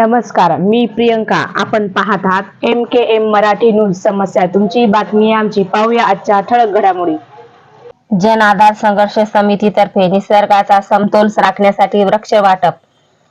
नमस्कार मी प्रियंका. आपण पाहत आहात M K M Marathi news समस्या. तुमची बातमी आमची. पाहूया आजच्या ठळक घडामोडी. जन आधार संघर्ष समितीतर्फे निसर्गाचा समतोल राखण्यासाठी वृक्ष वाटप.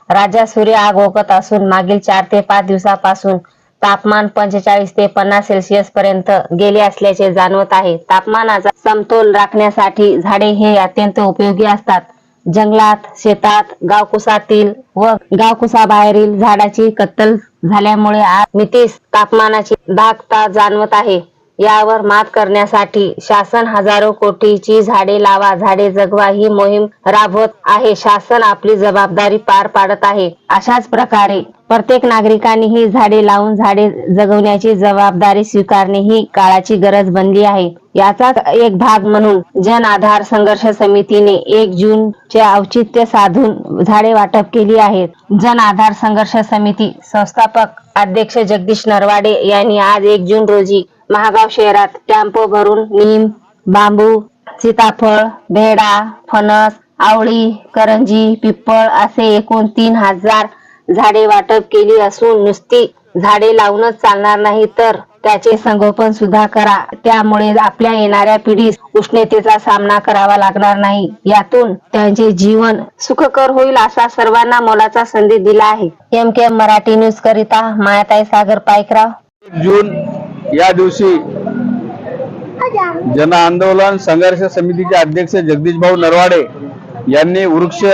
राज्यात सूर्य आग ओकत असून मागील चार ते पाच दिवसापासून तापमान पंचेचाळीस ते पन्नास सेल्सिअस पर्यंत गेले असल्याचे जाणवत आहे. तापमानाचा समतोल राखण्यासाठी झाडे हे अत्यंत उपयोगी असतात. जंगलात शेतात गावकुसातील व गावकुसाबाहेरील झाडाची कत्तल झाल्यामुळे आज मितीस तापमानाची दागता जाणवत आहे. यावर मात करण्यासाठी शासन हजारो कोटीची झाडे लावा झाडे जगवा ही मोहीम राबवत आहे. शासन आपली जबाबदारी पार पाडत आहे. अशाच प्रकारे प्रत्येक नागरिकांनी ही झाडे लावून झाडे जगवण्याची जबाबदारी स्वीकारणे ही काळाची गरज बनली आहे. याचाच एक भाग म्हणून जन आधार संघर्ष समितीने एक जून चे औचित्य साधून झाडे वाटप केली आहेत. जन आधार संघर्ष समिती संस्थापक अध्यक्ष जगदीश नरवाडे यांनी आज एक जून रोजी महागाव शहरात टेम्पो भरून नीम बांबू सीताफळ भेडा फणस आवळी करंजी पिप्पळ असे एकूण तीन हजार झाडे वाटप केली असून नुसती झाडे लावूनच चालणार नाही तर त्याचे संगोपन सुद्धा करा. त्यामुळे आपल्या येणाऱ्या पिढीस उष्णतेचा सामना करावा लागणार नाही. यातून त्यांचे जीवन सुखकर होईल असा सर्वांना मोलाचा संदेश दिला आहे. एम के मराठी न्यूज करिता मायाताई सागर पायकराव. जून या दिवशी जन आंदोलन संघर्ष समितीचे अध्यक्ष जगदीश भाऊ नरवाडे यांनी वृक्ष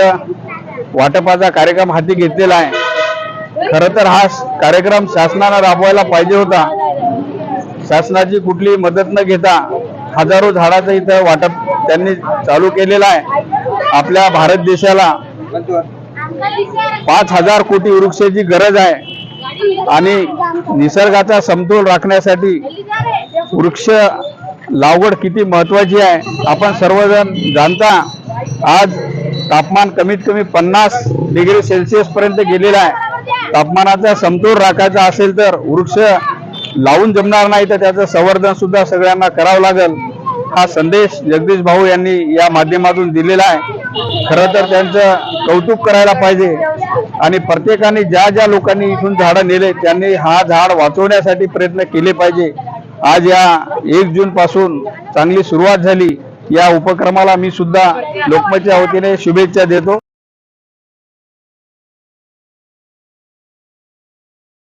वाटपाचा कार्यक्रम हाती घेतलेला आहे. खर तर हा कार्यक्रम शासनानं राबवायला पाहिजे होता. शासनाची कुठली मदत न घेता हजारो झाडाचं इथं वाटप त्यांनी चालू केलेलं आहे. आपल्या भारत देशाला पाच हजार कोटी वृक्षाची गरज आहे. आणि निसर्गाचा समतोल राखण्यासाठी वृक्ष लागवड किती महत्वाची आहे? आपण सर्वजण जाणता आज तापमान कमीत कमी पन्नास डिग्री सेल्सिअस पर्यंत गेलेलं आहे. तापमानाचा समतोल राखायचा असेल तर वृक्ष लावून जमणार नाही तर त्याचं संवर्धन सुद्धा सगळ्यांना करावं लागेल. हा संदेश जगदीश भाऊ यांनी या माध्यमातून दिलेला आहे. खरं तर त्यांचं कौतुक करायला पाहिजे. आणि प्रत्येकाने ज्या ज्या लोकांनी इथून झाडं नेले त्यांनी हा झाड वाचवण्यासाठी प्रयत्न केले पाहिजे. आज या एक जून पासून चांगली सुरुवात झाली. या उपक्रमाला मी सुद्धा लोकमतच्या वतीने शुभेच्छा देतो.